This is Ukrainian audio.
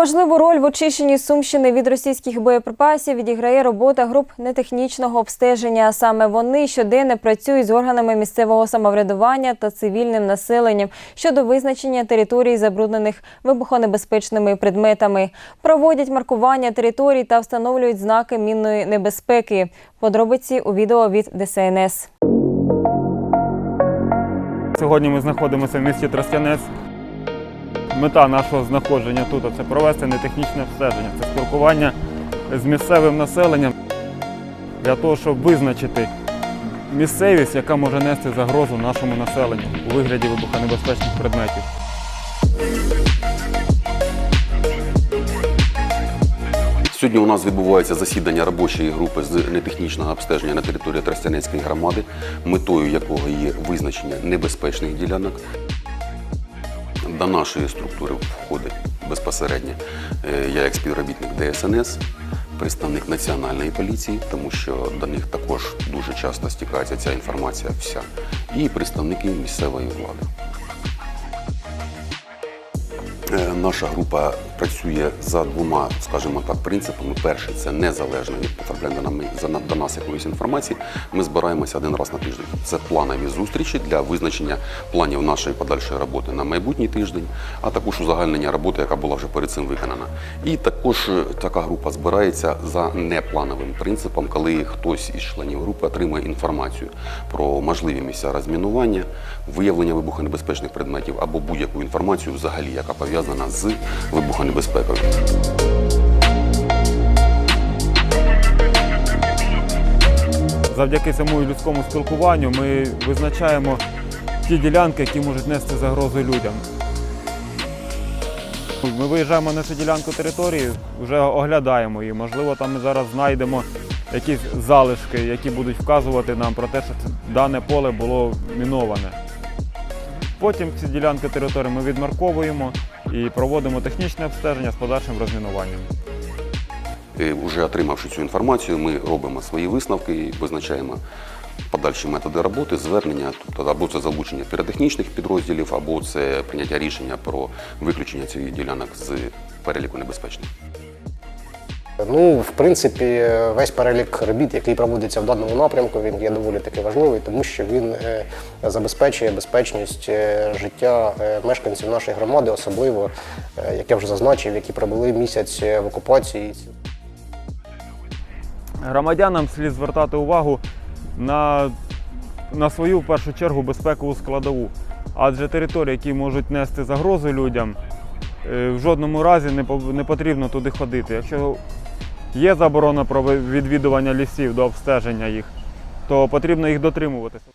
Важливу роль в очищенні Сумщини від російських боєприпасів відіграє робота груп нетехнічного обстеження. Саме вони щоденно працюють з органами місцевого самоврядування та цивільним населенням щодо визначення територій, забруднених вибухонебезпечними предметами, проводять маркування територій та встановлюють знаки мінної небезпеки. Подробиці у відео від ДСНС. Сьогодні ми знаходимося в місті Тростянець. Мета нашого знаходження тут це провести нетехнічне обстеження, це спілкування з місцевим населенням для того, щоб визначити місцевість, яка може нести загрозу нашому населенню у вигляді вибухонебезпечних предметів. Сьогодні у нас відбувається засідання робочої групи з нетехнічного обстеження на території Тростянецької громади, метою якого є визначення небезпечних ділянок. До нашої структури входить безпосередньо е, я як співробітник ДСНС, представник національної поліції, тому що до них також дуже часто стікається ця інформація вся, і представники місцевої влади. Е, Наша група працює за двома, скажімо так, принципами. Перший це незалежно від потрапляння до нас якоїсь інформації. Ми збираємося один раз на тиждень. Це планові зустрічі для визначення планів нашої подальшої роботи на майбутній тиждень, а також узагальнення роботи, яка була вже перед цим виконана. І також е, така група збирається за неплановим принципом, коли хтось із членів групи отримує інформацію про можливі місця розмінування, виявлення вибухонебезпечних предметів або будь-яку інформацію взагалі, яка пов'язана з вибухонебезпекою. Завдяки цьому людському спілкуванню ми визначаємо ті ділянки, які можуть нести загрозу людям. Ми виїжджаємо на цю ділянку території, вже оглядаємо її. Можливо, там ми зараз знайдемо якісь залишки, які будуть вказувати нам про те, що дане поле було міноване. Потім ці ділянки території ми відмарковуємо і проводимо технічне обстеження з подальшим розмінуванням. І Уже отримавши цю інформацію, ми робимо свої висновки і визначаємо подальші методи роботи, звернення, тобто або це залучення піротехнічних підрозділів, або це прийняття рішення про виключення цих ділянок з переліку небезпечних. Ну, в принципі, весь перелік робіт, який проводиться в даному напрямку, він є доволі таки важливий, тому що він е, забезпечує безпечність е, життя е, мешканців нашої громади, особливо, як я вже зазначив, які пробули місяць в окупації. Громадянам слід звертати увагу на, на свою в першу чергу безпекову складову. Адже території, які можуть нести загрозу людям, в жодному разі не потрібно туди ходити. Якщо є заборона про відвідування лісів до обстеження їх, то потрібно їх дотримуватися.